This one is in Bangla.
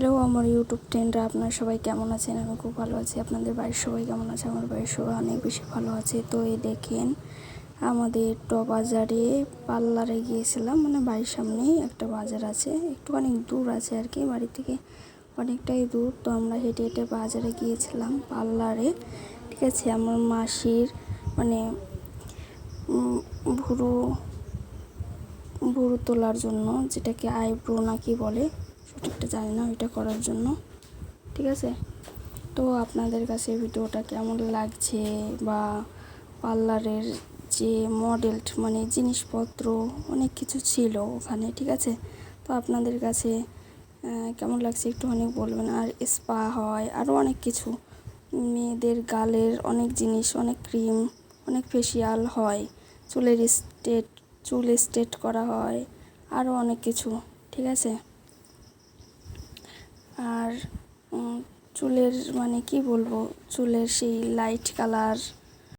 হ্যালো, আমার ইউটিউব ফ্রেন্ডরা আপনারা সবাই কেমন আছেন? আমি খুব ভালো আছি। আপনাদের বাড়ির সবাই কেমন আছে? আমার বাড়ির সবাই অনেক বেশি ভালো আছে। তো এই দেখেন, আমাদের ট বাজারে পার্লারে গিয়েছিলাম। মানে বাড়ির সামনেই একটা বাজার আছে। একটুখানি দূর আছে আর কি, বাড়ি থেকে অনেকটাই দূর। তো আমরা হেঁটে হেঁটে বাজারে গিয়েছিলাম পার্লারে। ঠিক আছে, আমার মাসির মানে ভুরু ভুরু তোলার জন্য যেটাকে আইব্রো নাকি বলে সঠিকটা জানি না ওইটা করার জন্য। ঠিক আছে? তো আপনাদের কাছে ভিডিওটা কেমন লাগছে বা পার্লারের যে মডেল মানে জিনিসপত্র, অনেক কিছু ছিল ওখানে, ঠিক আছে? তো আপনাদের কাছে কেমন লাগছে একটু অনেক বলবেন। আর স্পা হয় আরও অনেক কিছু। মেয়েদের গালের অনেক জিনিস, অনেক ক্রিম, অনেক ফেসিয়াল হয়। চুলের স্টেট চুল স্টেট করা হয় আরও অনেক কিছু, ঠিক আছে? আর চুলের মানে কি বলব? চুলের সেই লাইট কালার